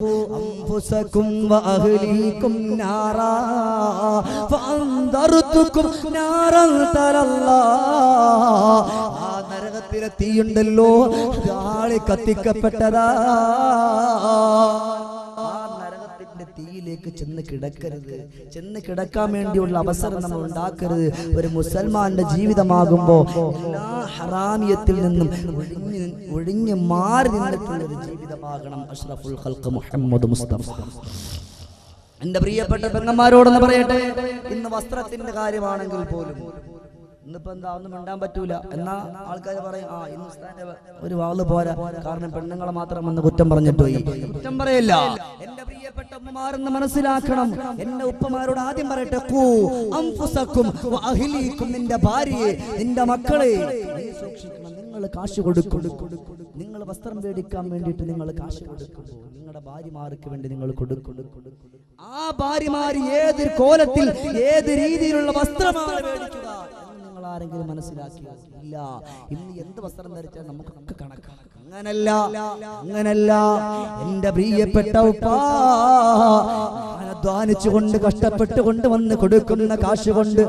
أنفسكم وأهليكم نارا فأنذرتكم نارا تلالله ആ നരകത്തിലെ തീയുണ്ടല്ലോ അത് ആളി കത്തിക്കപ്പെട്ടതാ ആ ചെന്ന് കിടക്കരുത്. ചെന്ന് കിടക്കാൻ വേണ്ടിയുള്ള അവസരം നമ്മൾ ഉണ്ടാക്കരുത്. ഒരു മുസൽമാന്റെ ജീവിതമാകുമ്പോ എല്ലാ ഹറാമിയത്തിൽ നിന്നും ഒഴിഞ്ഞു മാറി നിന്നിട്ടുള്ള ഒരു ജീവിതമാകണം. അഷ്റഫുൽ ഹൽക്ക് മുഹമ്മദ് മുസ്തഫ. എന്റെ പ്രിയപ്പെട്ട പെങ്ങന്മാരോടൊന്ന് പറയട്ടെ? ഇന്ന് വസ്ത്രത്തിന്റെ കാര്യമാണെങ്കിൽ പോലും ഇന്നിപ്പോ എന്താ ഒന്നും മിണ്ടാൻ പറ്റൂല. എന്നാ ആൾക്കാർ പറയും ആ ഇന്ന് ഒരു വാൾ പോരാ. കാരണം പെണ്ണുങ്ങളെ മാത്രം വന്ന് കുറ്റം പറഞ്ഞിട്ട് പോയി. കുറ്റം പറയല്ല. പ്രിയപ്പെട്ട ഉമ്മമാരെന്ന് മനസ്സിലാക്കണം. എന്റെ ഉപ്പമാരോട് ആദ്യം പറയട്ടെ കൂ അംഫുസക്കും അഹിലീക്കും നിന്റെ ഭാര്യയെ നിന്റെ മക്കളെ. സൂക്ഷിക്കണം നിങ്ങൾ കാശ് കൊടുക്കും. നിങ്ങൾ വസ്ത്രം മേടിക്കാൻ വേണ്ടിയിട്ട് നിങ്ങൾ കാശ് കൊടുക്കുമ്പോൾ നിങ്ങളുടെ ഭാര്യമാർക്ക് വേണ്ടി നിങ്ങൾ കൊടുക്കും. ആ ഭാര്യമാര് ഏത് കോലത്തിൽ ഏത് രീതിയിലുള്ള വസ്ത്രമാണ് മേടിക്കുക? നിങ്ങൾ ആരെങ്കിലും മനസ്സിലാക്കിയോ? ഇല്ല. ഇന്ന് എന്ത് വസ്ത്രം ധരിച്ചാൽ നമുക്കൊക്കെ കണക്കാണ് അങ്ങനല്ല. അങ്ങനല്ല. എന്റെ പ്രിയപ്പെട്ട ഉപ്പാ അധ്വാനിച്ചുകൊണ്ട് കഷ്ടപ്പെട്ടുകൊണ്ട് വന്ന് കൊടുക്കുന്ന കാശ് കൊണ്ട്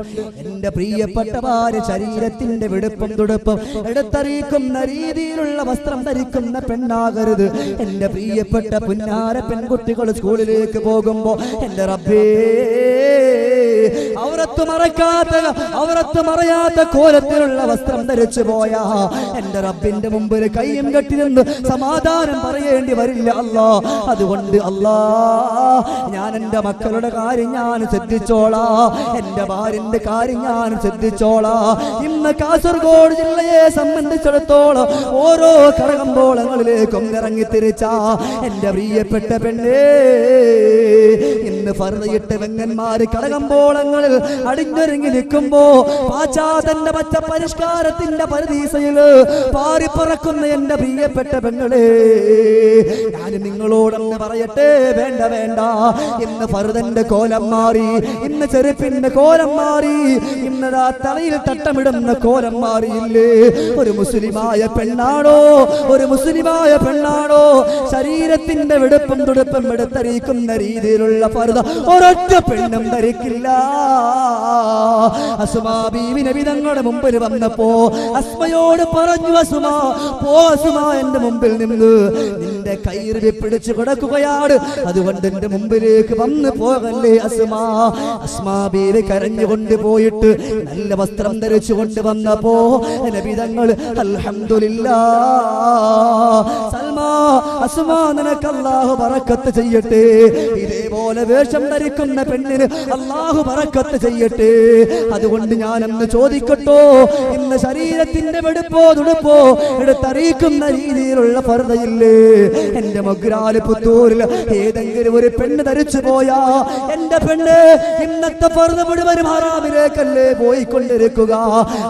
എന്റെ പ്രിയപ്പെട്ട ഭാര്യ ശരീരത്തിന്റെ വെടുപ്പും തുടുപ്പും എടുത്തറിയിക്കുന്ന രീതിയിലുള്ള വസ്ത്രം ധരിക്കുന്ന പെണ്ണാകരുത്. എന്റെ പ്രിയപ്പെട്ട പുന്നാര പെൺകുട്ടികൾ സ്കൂളിലേക്ക് പോകുമ്പോ എന്റെ റബ്ബേ അവരത്ത് മറക്കാത്ത അവരത്ത് മറയാത്ത കോലത്തിലുള്ള വസ്ത്രം ധരിച്ചു പോയാ എന്റെ റബ്ബിന്റെ മുമ്പിൽ കയ്യും കെട്ടി നിന്ന് സമാധാനം പറയേണ്ടി വരില്ല അല്ലോ. അതുകൊണ്ട് അല്ലാ ഞാൻ എന്റെ മക്കളുടെ കാര്യം ഞാൻ ശ്രദ്ധിച്ചോളാ. എന്റെ ഭാര്യന്റെ കാര്യം ഞാൻ ശ്രദ്ധിച്ചോളാ. ഇന്ന് കാസർഗോഡ് ജില്ലയെ സംബന്ധിച്ചിടത്തോളം ഓരോ കടകമ്പോളങ്ങളിലേക്കും ഇറങ്ങി തിരിച്ച. എന്റെ പ്രിയപ്പെട്ട പെണ്ണേ ഇന്ന് ഫർദയിട്ട് വെങ്ങന്മാര് കടകമ്പോളങ്ങളിൽ അടിഞ്ഞൊരുങ്ങി നിൽക്കുമ്പോ പാശ്ചാതന്റെ പച്ച പരിഷ്കാരത്തിന്റെ പരദീസയിൽ പാറിപ്പറക്കുന്ന എന്റെ പ്രിയപ്പെട്ട പെങ്ങളെ ഞാൻ നിങ്ങളോടൊന്ന് പറയട്ടെ? വേണ്ട വേണ്ട. ഇന്ന് ഫർദന്റെ കോലം മാറി ഇന്ന് ചെറുപ്പിന്റെ കോലം മാറി ഇന്നതാ തലയിൽ തട്ടമിടുന്ന കോലം മാറിയില്ലേ? ഒരു മുസ്ലിമായ പെണ്ണാണോ? ഒരു മുസ്ലിമായ പെണ്ണാണോ? ശരീരത്തിന്റെ വെടുപ്പും തുടുപ്പും എടുത്തറിയിക്കുന്ന രീതിയിലുള്ള ഫർദ ഒരൊറ്റ പെണ്ണും ധരിക്കില്ല. അസുമാ ബീവി നബി തങ്ങളുടെ മുമ്പിൽ വന്നപ്പോ അസ്മയോട് പറഞ്ഞു അസുമ പോ അസുമ എന്റെ മുമ്പിൽ നിന്ന് നിന്റെ കയ്യിറി പിടിച്ചു കിടക്കുകയാണ്. അതുകൊണ്ട് എന്റെ മുമ്പിലേക്ക് വന്ന് പോകല്ലേ അസ്മാ. അസ്മാ ബീവി കരഞ്ഞുകൊണ്ട് പോയിട്ട് നല്ല വസ്ത്രം ധരിച്ചു കൊണ്ട് വന്നപ്പോ ലഭിതങ്ങൾ തങ്ങൾ അൽഹംദുലില്ലാ സൽമാ അസ്മാ നിനക്ക് അല്ലാഹു ബറക്കത്ത് ചെയ്യട്ടെ. ഇതേപോലെ വേഷം ധരിക്കുന്ന പെണ്ണിന് അള്ളാഹു പറക്കത്ത് ചെയ്യട്ടെ. അതുകൊണ്ട് ഞാൻ അന്ന് ചോദിക്കട്ടോ ഇന്ന് ശരീരത്തിന്റെ വെടുപ്പോ തുടുപ്പോ എടുത്തറിയിക്കുന്ന രീതിയിലുള്ള ഫർദയില്ലേ എന്റെ മൊഗ്രാൽ പുത്തൂരിൽ ഏതെങ്കിലും ഒരു പെണ്ണ് ധരിച്ചു പോയാ എന്റെ പെണ്ണ് ഇന്നത്തെ ഫർദ മുഴുവനും ഹറാമിലേക്കല്ലേ പോയിക്കൊണ്ടിരിക്കുക?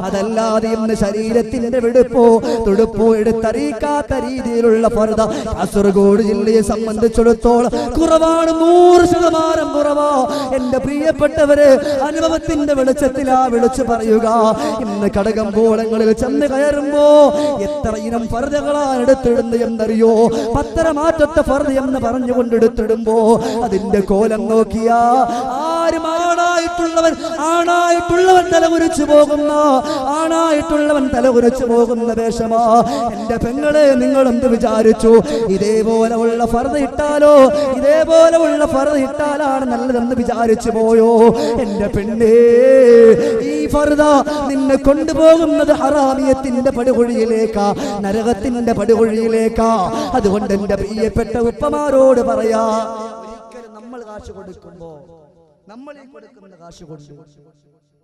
അതല്ലാതെ ഇന്ന് ശരീരത്തിന്റെ വെടുപ്പോ തുടുപ്പോ എടുത്തറിയിക്കാത്ത രീതിയിലുള്ള ഫർദ കാസർഗോഡ് ജില്ലയെ സംബന്ധിച്ചിടത്തോളം കുറവാണ് നൂറ് ശതമാനം കുറവോ? എന്റെ പ്രിയപ്പെട്ടവര് അനുഭവത്തിന്റെ ആ വിളിച്ചു പറയുക. ഇന്ന് കടകമ്പോളങ്ങളിൽ ചെന്ന് കയറുമ്പോ എത്ര ഇനം ഫർദകളാണ് എടുത്തിടുന്നത് എന്നറിയോ? പത്തരമാറ്റത്തെ ഫർദ എന്ന് പറഞ്ഞുകൊണ്ട് എടുത്തിടുമ്പോ അതിന്റെ കോലം നോക്കിയാ ആരും ആണായിട്ടുള്ളവൻ ആണായിട്ടുള്ളവൻ തലകുരിച്ചു പോകുന്ന ആണായിട്ടുള്ളവൻ തലകുരിച്ചു പോകുന്ന വേഷമാ. എന്റെ പെങ്ങളെ നിങ്ങൾ എന്ത് വിചാരിച്ചു? ഇതേപോലെ ഉള്ള ഫർദ ഇട്ടാലോ? ഇതേപോലെ ഉള്ള ഫർദ ഇട്ടാലാണ് നല്ലതെന്ന് വിചാരിച്ചു പോയോ? എന്റെ പെണ്ണേ ഈ ഫർദ നിന്നെ കൊണ്ടുപോകുന്നത് ഹറാമിയത്തിന്റെ പടുകുഴിയിലേക്കാ നരകത്തിന്റെ പടുകുഴിയിലേക്കാ. അതുകൊണ്ട് എന്റെ പ്രിയപ്പെട്ട ഉപ്പമാരോട് പറയാ ഒരിക്കലും നമ്മൾ കാശ് കൊടുക്കുമ്പോ നമ്മൾ ഈ കൊടുക്കുന്ന കാശ് കൊണ്ട്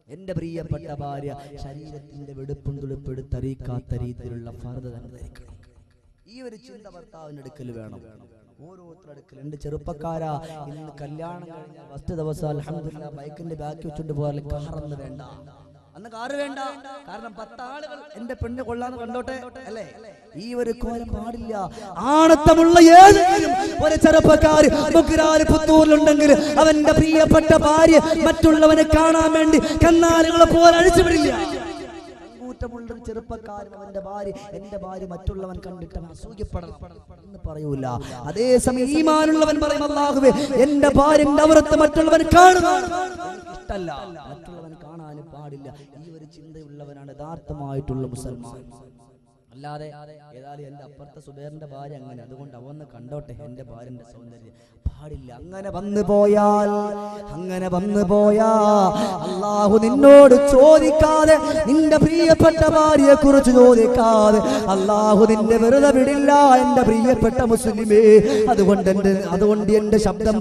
എന്റെ പ്രിയപ്പെട്ട ഭാര്യ ശരീരത്തിന്റെ വെടുപ്പും തുളുപ്പെടുത്തറിയിക്കാത്ത രീതിയിലുള്ള ഫർദ തന്നെ ധരിക്കണം. ഈ ഒരു ചിന്ത ഭർത്താവിന്റെ അടുക്കൽ വേണം. എന്റെ ചെറുപ്പക്കാരാ ഇന്ന് കല്യാണം കഴിഞ്ഞ ഫസ്റ്റ് ദിവസം അൽഹംദുലില്ലാ ബൈക്കിന്റെ ബാക്കി വെച്ചോണ്ട് പോകാൻ കാറൊന്നും വേണ്ട. അന്ന് കാറ് വേണ്ട. കാരണം പത്താളുകൾ എന്റെ പെണ്ണ് കൊള്ളാന്ന് കണ്ടോട്ടെ? അല്ലേ? ഈ ഒരു കോലം പാടില്ല. ആണത്തമുള്ള ഏതെങ്കിലും ഒരു ചെറുപ്പക്കാര് പുത്തൂരിലുണ്ടെങ്കിൽ അവന്റെ പ്രിയപ്പെട്ട ഭാര്യ മറ്റുള്ളവനെ കാണാൻ വേണ്ടി കന്നാലുകളെ പോലെ അഴിച്ചുവിടില്ല കുറ്റമുള്ള ഒരു ചെറുപ്പക്കാരൻ അവന്റെ ഭാര്യ എന്റെ ഭാര്യ മറ്റുള്ളവൻ കണ്ടിട്ട് അസൂയപ്പെടണം. എന്ന് പറയൂല. അതേസമയം ഈമാനുള്ളവൻ പറയും അല്ലാഹുവേ എന്റെ ഭാര്യ അവരത്ത് മറ്റുള്ളവൻ കാണുക ഇഷ്ടല്ല മറ്റുള്ളവൻ കാണാനും പാടില്ല. ഈ ഒരു ചിന്തയുള്ളവനാണ് യഥാർത്ഥമായിട്ടുള്ള മുസൽമാൻ. അല്ലാതെ ഏതായാലും എന്റെ അപ്പുറത്തെ സുബേറിന്റെ ഭാര്യ അങ്ങനെ. അതുകൊണ്ട് അവന്ന് കണ്ടോട്ടെ എന്റെ ഭാര്യന്റെ സൗന്ദര്യം. പാടില്ല. അങ്ങനെ വന്നു പോയാൽ അങ്ങനെ വന്നു പോയാ അള്ളാഹു നിന്നോട് ചോദിക്കാതെ നിന്റെ പ്രിയപ്പെട്ട ഭാര്യയെ കുറിച്ച് ചോദിക്കാതെ അള്ളാഹു നിന്റെ വെറുതെ വിടില്ല എന്റെ പ്രിയപ്പെട്ട മുസ്ലിമേ. അതുകൊണ്ട് എന്റെ അതുകൊണ്ട് എന്റെ ശബ്ദം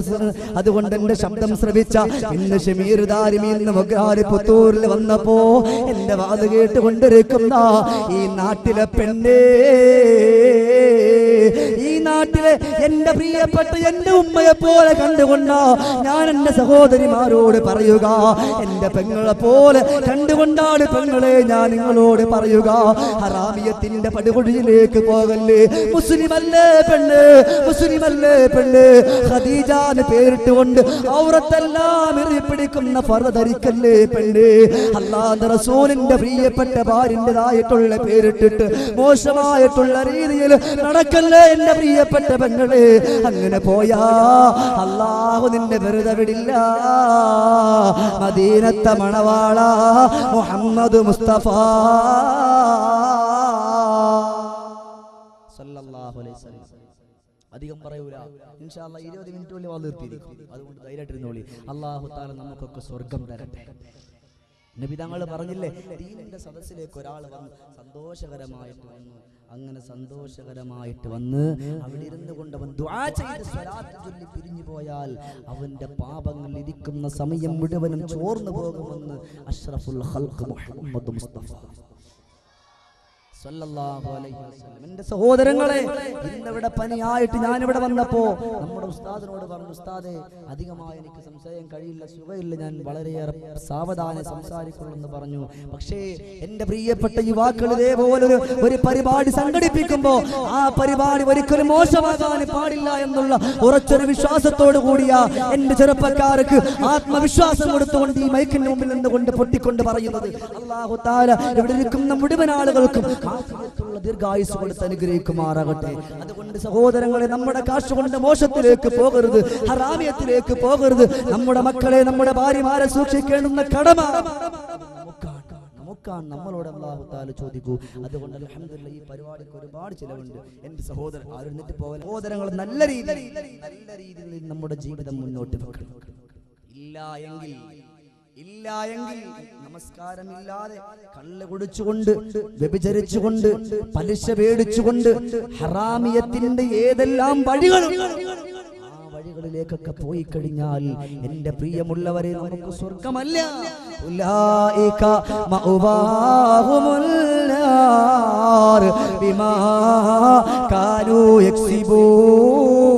അതുകൊണ്ട് എന്റെ ശബ്ദം ശ്രവിച്ച ഇന്ന് ഷമീർ ദാരിമി ഇന്ന് മൊഗ്രാരി പുത്തൂരിൽ വന്നപ്പോ എന്റെ വാത് കേട്ടുകൊണ്ടിരിക്കുന്ന ഈ നാട്ടിലെ പെണ്ണേ ഈ നാട്ടിലെ എന്റെ പ്രിയപ്പെട്ട എന്റെ ഉമ്മയെ പോലെ കണ്ടുകൊണ്ട ഞാൻ എന്റെ സഹോദരിമാരോട് പറയുക എന്റെ പെങ്ങളെ പോലെ കണ്ടുകൊണ്ടാണ് പെങ്ങളെ ഞാൻ നിങ്ങളോട് പറയുക. ഹറാമിയത്തിന്റെ പടുകുഴിയിലേക്ക് പോകല്ലേ? മുസ്ലിമല്ലേ പെണ്ണ്? മുസ്ലിമല്ലേ പെണ്ണ്? ഖദീജാന്ന് പേരിട്ടുകൊണ്ട് ഔറത്തെല്ലാം എറിയപ്പിടിക്കുന്ന ധരിക്കല്ലേ പെണ്ണ്? അല്ലാതെ റസൂലിന്റെ പ്രിയപ്പെട്ട ഭാര്യന്റെതായിട്ടുള്ള പേരിട്ടിട്ട് മോശമായിട്ടുള്ള രീതിയിൽ നടക്കല്ലേ എന്റെ പ്രിയപ്പെട്ട പെങ്ങളെ? അങ്ങനെ പോയാ അല്ലാഹു നിന്നെ വെറുതെ വിടില്ല. മദീനത്തെ മണവാള മുഹമ്മദ് മുസ്തഫ. അധികം പറയൂല. ഇൻഷാല്ല ഇരുപത് മിനിറ്റ് വന്ന് നിർത്തിയിരിക്കും. അതുകൊണ്ട് ധൈര്യമായിട്ടിരുന്നോളി. അള്ളാഹു താല നമുക്കൊക്കെ സ്വർഗം തരട്ടെ. നബി തങ്ങൾ പറഞ്ഞില്ലേ ദീനിന്റെ സദസ്സിലേക്ക് ഒരാൾ വന്ന് സന്തോഷകരമായിട്ട് വന്നു അങ്ങനെ സന്തോഷകരമായിട്ട് വന്ന് അവിടെ ഇരുന്ന് കൊണ്ട് അവൻ ദുആ ചെയ്ത് സ്വലാത്ത് ചൊല്ലി പിരിഞ്ഞു പോയാൽ അവന്റെ പാപങ്ങൾ ഇരിക്കുന്ന സമയം മുഴുവനും ചോർന്നു പോകുമെന്ന് അഷ്റഫുൽ ഖൽഖ് മുഹമ്മദ് മുസ്തഫ. എന്റെ സഹോദരങ്ങളെ ഇന്നിവിടെ പനിയായിട്ട് ഞാനിവിടെ വന്നപ്പോ നമ്മുടെ ഉസ്താദിനോട് പറഞ്ഞു ഉസ്താദെ അധികമായി എനിക്ക് സംശയം കഴിയില്ല സുഖയില്ല ഞാൻ വളരെയേറെ സാവധാനം സംസാരിക്കുള്ളൂ പറഞ്ഞു. പക്ഷേ എന്റെ പ്രിയപ്പെട്ട യുവാക്കൾ ഇതേപോലെ ഒരു പരിപാടി സംഘടിപ്പിക്കുമ്പോ ആ പരിപാടി ഒരിക്കലും മോശമാകാൻ പാടില്ല എന്നുള്ള ഉറച്ചൊരു വിശ്വാസത്തോടു കൂടിയ എന്റെ ചെറുപ്പക്കാർക്ക് ആത്മവിശ്വാസം കൊടുത്തുകൊണ്ട് ഈ മൈക്കിന്റെ മുമ്പിൽ നിന്നുകൊണ്ട് പൊട്ടിക്കൊണ്ട് പറയുന്നത്. അള്ളാഹു താല ഇവിടെ ഇരിക്കുന്ന മുഴുവൻ ആളുകൾക്കും ആഫിയത്തുള്ള ദീർഘായുസ് കൊടുത്ത് അനുഗ്രഹിക്കുമാറാകട്ടെ. അതുകൊണ്ട് സഹോദരങ്ങളെ നമ്മുടെ കാശുകൊണ്ട് മോശത്തിലേക്ക് പോകരുത് ഹറാമിയത്തിലേക്ക് പോകരുത്. നമ്മുടെ മക്കളെ നമ്മുടെ ഭാര്യമാരെ സൂക്ഷിക്കേണ്ടുന്ന കടമ നമുക്കാണ്. നമ്മളോട് അള്ളാഹുത്താൽ താല ചോദിക്കൂ. അതുകൊണ്ട് അൽഹംദുലില്ലാ ഈ പരിപാടിക്ക് ഒരുപാട് ചിലവുണ്ട്. എന്റെ സഹോദരൻ ആരുന്നിട്ട് പോകല സഹോദരങ്ങൾ നല്ല രീതിയിൽ നല്ല രീതിയിൽ നമ്മുടെ ജീവിതം മുന്നോട്ട് വെക്കണം. ഇല്ല എങ്കിൽ ഇല്ല നമസ്കാരമില്ലാതെ കള്ള് കുടിച്ചുകൊണ്ട് വ്യഭിചരിച്ചുകൊണ്ട് പലിശ പേടിച്ചുകൊണ്ട് ഹറാമിയത്തിന്റെ ഏതെല്ലാം വഴികളും വഴികളിലേക്കൊക്കെ പോയി കഴിഞ്ഞാൽ എന്റെ പ്രിയമുള്ളവരെ നമുക്ക് സ്വർഗമല്ല. ബിമാ കാനു യക്സിബൂൻ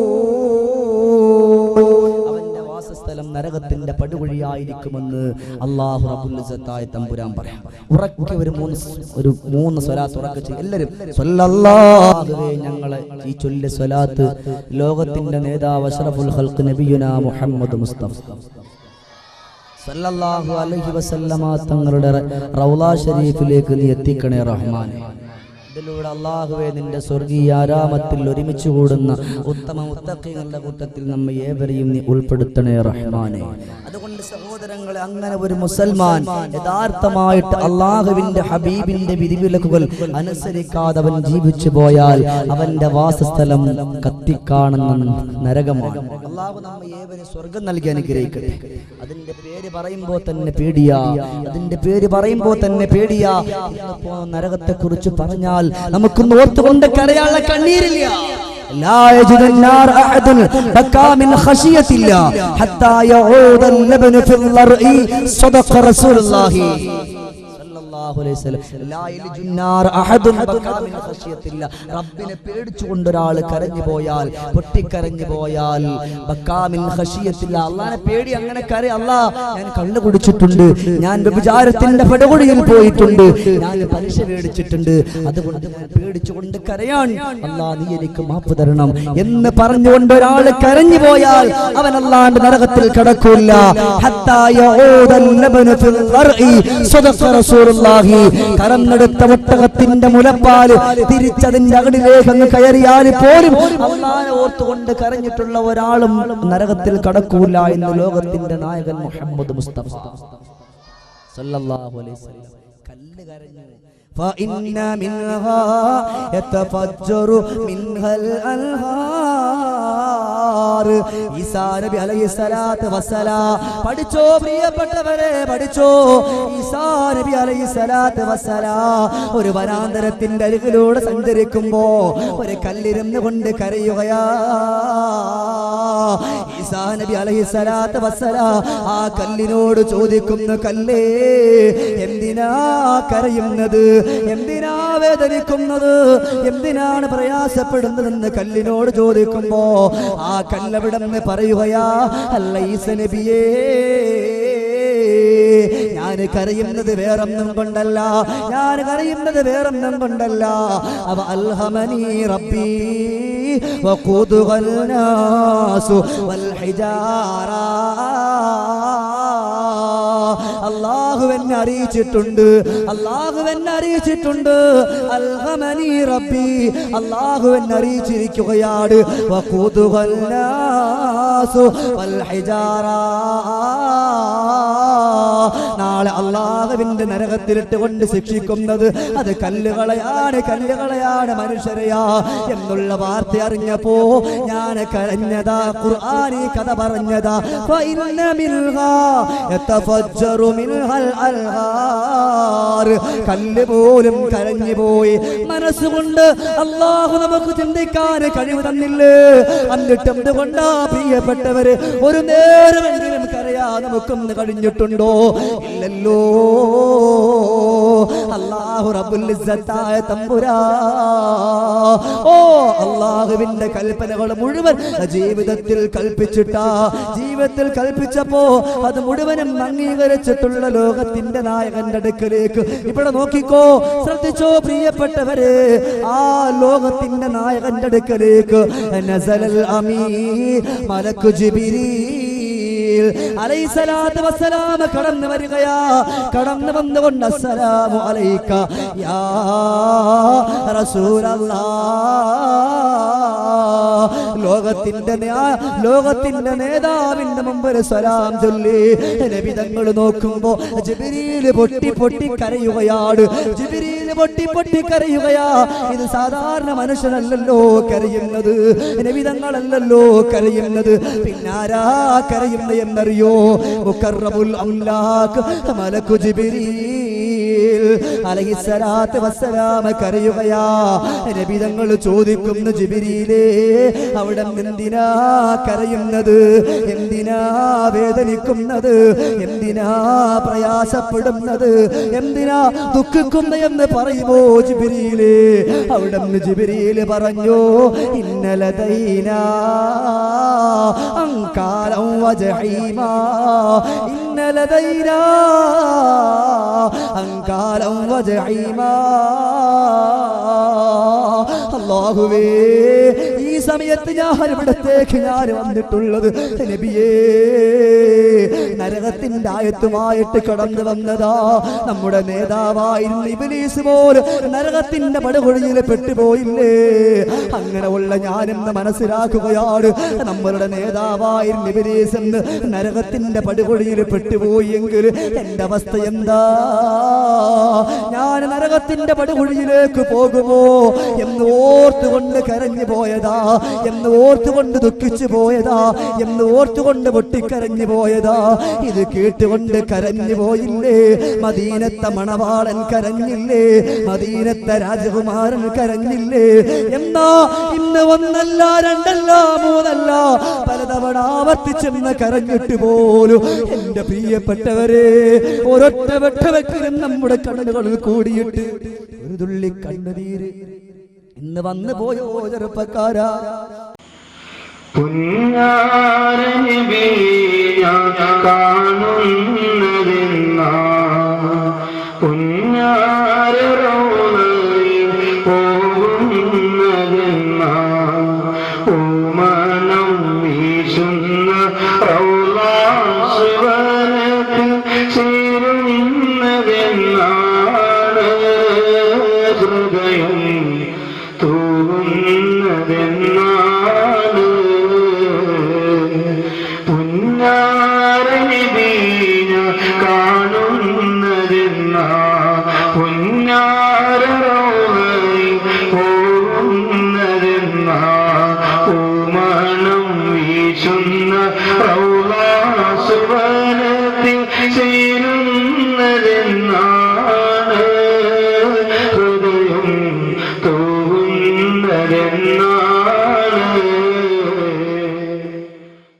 നരകത്തിന്റെ പടുകുഴിയായിരിക്കുമെന്ന് അള്ളാഹു തമ്പുരാൻ പറയാം. ഉറക്കെ ഒരു മൂന്ന് ഒരു മൂന്ന് സ്വലാത്ത് ഉറക്കെ എല്ലാവരും സ്വല്ലല്ലാഹുവേ ഞങ്ങളെ ഈ ചൊല്ലിയ സ്വലാത്ത് ലോകത്തിന്റെ നേതാവ് അഷ്റഫുൽ ഖൽഖ് നബിയുന മുഹമ്മദ് മുസ്തഫ. സല്ലല്ലാഹു അലൈഹി വസല്ലമ തങ്ങളുടെ റൗള ഷരീഫിലേക്ക് നീ എത്തിക്കണേ റഹ്മാൻ ഇതിലൂടെ അള്ളാഹുവെ നിന്റെ സ്വർഗീയ ആരാമത്തിൽ ഒരുമിച്ച് കൂടുന്ന ഉത്തമ മുത്തക്കിങ്ങളുടെ കൂട്ടത്തിൽ നമ്മെ ഏവരെയും നീ ഉൾപ്പെടുത്തണേ റഹ്മാനെ. അതുകൊണ്ട് സഹോദരങ്ങളെ അങ്ങനെ ഒരു മുസൽമാൻ യഥാർത്ഥമായിട്ട് അള്ളാഹുവിന്റെ ഹബീബിന്റെ വിധിവിലക്കുകൾ അനുസരിക്കാതെ അവൻ ജീവിച്ചു പോയാൽ അവന്റെ വാസസ്ഥലം കത്തിക്കാണെന്ന നരകമാണ്. അള്ളാഹു നമ്മെ ഏവന് സ്വർഗം നൽകി അനുഗ്രഹിക്കട്ടെ. അതിന്റെ പേര് പറയുമ്പോ തന്നെ പേടിയാ. അതിന്റെ പേര് പറയുമ്പോ തന്നെ പേടിയാ. നരകത്തെ കുറിച്ച് പറഞ്ഞാൽ നമുക്കൊന്ന് ഓർത്തുകൊണ്ട് കരയാനുള്ള കണ്ണീരില്ല. لا يجد النار أحد بكى من خشية الله حتى يعود اللبن في الضرع صدق رسول الله. സല്ലല്ലാഹു അലൈഹി വസല്ലം ലാ ഇൽജുന്നാർ അഹദുൻ ബക മിൻ ഖശിയത്തില്ല റബ്ബിനെ പേടിച്ചുകൊണ്ട് ഒരാൾ കരഞ്ഞു പോയാൽ പൊട്ടിക്കരഞ്ഞു പോയാൽ ബക മിൻ ഖശിയത്തില്ല അള്ളാനെ പേടി അങ്ങനെ കരയ. അല്ലാ ഞാൻ കള്ളു കുടിച്ചിട്ടുണ്ട് ഞാൻ വ്യഭിചാരത്തിന്റെ പടുകുടിയിൽ പോയിട്ടുണ്ട് ഞാൻ പലിശ മേടിച്ചിട്ടുണ്ട്. അതുകൊണ്ട് പേടിച്ചുകൊണ്ട് കരയാൻ അല്ലാ നീ എനിക്ക് മാപ്പ് തരണം. എന്ന് പറഞ്ഞുകൊണ്ട് ഒരാൾ കരഞ്ഞു പോയാൽ അവൻ അല്ലാണ്ട് നരകത്തിൽ കടക്കൂല്ല. ഹത്തായ ഓതൽ ലബന ഫിൽ ളർഇ സദഖ റസൂലുള്ളാഹി കറന്നെടുത്ത ഒട്ടകത്തിന്റെ മുലപ്പാല് തിരിച്ചതിന്റെ അകടിലേക്ക് അങ്ങ് കയറിയാൽ പോലും അള്ളാനെ ഓർത്തുകൊണ്ട് കരഞ്ഞിട്ടുള്ള ഒരാളും നരകത്തിൽ കടക്കൂല എന്ന് ലോകത്തിന്റെ നായകൻ മുഹമ്മദ് മുസ്തഫ സല്ലല്ലാഹു അലൈഹി വസല്ലം കല്ല് കരഞ്ഞു فإن منها يتفجر منها الأنهار ഈസാ നബി അലൈഹി പഠിച്ചോ പ്രിയപ്പെട്ടവരെ പഠിച്ചോ. ഈസാ നബി അലൈഹി ഒരു വനാന്തരത്തിന്റെ അരികിലൂടെ സഞ്ചരിക്കുമ്പോ ഒരു കല്ലിരുന്ന് കൊണ്ട് കരയുകയാ. ഈസാ നബി അലൈഹി സ്വലാത്ത് ആ കല്ലിനോട് ചോദിക്കുന്നു കല്ലേ എന്തിനാ കരയുന്നത്? എന്തിനാ വേദനിക്കുന്നത്? എന്തിനാണ് പ്രയാസപ്പെടുന്നതെന്ന് കല്ലിനോട് ചോദിക്കുമ്പോ ആ കല്ലവിടെന്ന് പറയുകയാ അല്ല ഈസ നബിയേ ഞാൻ കരയുന്നത് വേറൊന്നും കൊണ്ടല്ല ഞാൻ കരയുന്നത് വേറൊന്നും കൊണ്ടല്ല. അവ അൽഹമനി റബ്ബി. وقودها الناس والحجارة അള്ളാഹു എന്നെ അറിയിച്ചിട്ടുണ്ട് അള്ളാഹു എന്നെ അറിയിച്ചിട്ടുണ്ട് അൽഹമനി റബ്ബി അള്ളാഹു എന്നെ അറിയിച്ചിരിക്കുകയാണ് വഖൂദുഹൽ നാസു വൽ ഹിജാറ നാളെ അള്ളാഹുവിന്റെ നരകത്തിലിട്ട് കൊണ്ട് ശിക്ഷിക്കുന്നത് അത് കല്ലുകളെയാണ് കല്ലുകളെയാണ് മനുഷ്യരെയാ എന്നുള്ള വാർത്ത അറിഞ്ഞപ്പോ ഞാൻ കരഞ്ഞതാ ഖുർആനി കഥ പറഞ്ഞതാ. കല്ല് പോലും കരഞ്ഞു പോയി. മനസ്സുകൊണ്ട് അള്ളാഹു നമുക്ക് ചിന്തിക്കാൻ കഴിവ് തന്നില്ലേ? എന്നിട്ട് എന്തുകൊണ്ടാ പ്രിയപ്പെട്ടവര് ഒരു നേരമെങ്കിലും നമുക്കൊന്ന് കഴിഞ്ഞിട്ടുണ്ടോ? ഇല്ലല്ലോ. അല്ലാഹു റബ്ബുൽ ഇസ്സത്തായ തമ്പുരാ. ഓ അള്ളാഹുവിന്റെ കൽപ്പനകൾ മുഴുവൻ ജീവിതത്തിൽ കൽപ്പിച്ചിട്ടാ. ജീവിതത്തിൽ കൽപ്പിച്ചപ്പോ അത് മുഴുവനും അംഗീകരിച്ചിട്ടുള്ള ലോകത്തിന്റെ നായകന്റെ അടുക്കലേക്ക്. ഇവിടെ നോക്കിക്കോ ശ്രദ്ധിച്ചോ പ്രിയപ്പെട്ടവരെ. ആ ലോകത്തിന്റെ നായകന്റെ അടുക്കലേക്ക്. നസലൽ അമീ മലക്കു ജിബിരീൽ അലൈസലാത്ത് വസ്സലാമ കടന്നു വരികയാ. കടന്നു വന്നുകൊണ്ട് അസ്സലാമു യാ റസൂലല്ലാ. ലോകത്തിന്റെ ലോകത്തിന്റെ നേതാവിന്റെ മുമ്പിൽ സലാം ചൊല്ലി. നബിതങ്ങൾ നോക്കുമ്പോ ജിബിരിയിൽ പൊട്ടി പൊട്ടി കരയുകയാണ്. ജിബിരിയിൽ പൊട്ടി പൊട്ടി കരയുകയാ. ഇത് സാധാരണ മനുഷ്യനല്ലല്ലോ കരയുന്നത്. നബിതങ്ങളല്ലല്ലോ കരയുന്നത്. പിന്നാരാ കരയുന്ന എന്നറിയോ മലക്കു ജിബിരീൽ. അലഹിസലാത്ത് വസ്സലാമ കരയുകയാ. നബിതങ്ങൾ ചോദിക്കുന്നു ജിബിരിയിലേ അവിടെ എന്തിനാ കരയുന്നത്? എന്തിനാ വേദനിക്കുന്നത്? എന്തിനാ പ്രയാസപ്പെടുന്നത്? എന്തിനാ ദുഃഖിക്കുന്ന എന്ന് പറയുമോ ജിബിരിയിലേ അവിടെ ജിബിരിയിൽ പറഞ്ഞു ഇന്നലെ ദൈന അങ്കാലം വജഹീമാ ഇന്നലെ ദൈന അങ്കാലം വജഹീമാ അല്ലാഹുവേ ഈ സമയത്ത് ഞാൻ ഇവിടത്തേക്ക് ഞാൻ വന്നിട്ടുള്ളത്. നബിയേ നരകത്തിന്റെ ആയത്തുമായിട്ട് കടന്നു വന്നതാ. നമ്മുടെ നേതാവായിരുന്നു ഇബിലീസ് പോലും നരകത്തിന്റെ പടുകൊഴിയിൽ പെട്ടുപോയില്ലേ? അങ്ങനെ ഉള്ള ഞാനെന്ന് മനസ്സിലാക്കുകയാണ്. നമ്മളുടെ നേതാവായിരുന്നു ഇബിലീസ് എന്ന് നരകത്തിന്റെ പടുകൊഴിയിൽ പെട്ടുപോയി എങ്കിൽ എന്റെ അവസ്ഥ എന്താ? ഞാൻ നരകത്തിന്റെ പടുകുഴിയിലേക്ക് പോകുമോ എന്ന് ഓർത്തുകൊണ്ട് കരഞ്ഞു പോയതാ. എന്ന് ഓർത്തുകൊണ്ട് ദുഃഖിച്ചു പോയതാ എന്ന് ഓർത്തുകൊണ്ട് പൊട്ടിക്കരഞ്ഞു പോയതാ. ഇത് കേട്ടുകൊണ്ട് കരഞ്ഞു പോയില്ലേ? മദീനത്തെ മണവാളൻ കരഞ്ഞില്ലേ? മദീനത്തെ രാജകുമാരൻ കരഞ്ഞില്ലേ? എന്നാ ഇന്ന് ഒന്നല്ല രണ്ടല്ല മൂന്നല്ല പലതവണ ആവർത്തിച്ചെന്ന് കരഞ്ഞിട്ട് പോലും എന്റെ പ്രിയപ്പെട്ടവരെ ഒരൊറ്റ വെട്ടവെക്കലും നമ്മുടെ കണ്ണുകളിൽ കൂടിയിട്ട് ഒരു തുള്ളി കണ്ണുനീര് ഇന്ന് വന്ന് പോയോ ചെറുപ്പക്കാരാ? കാണുന്നു. யாருமே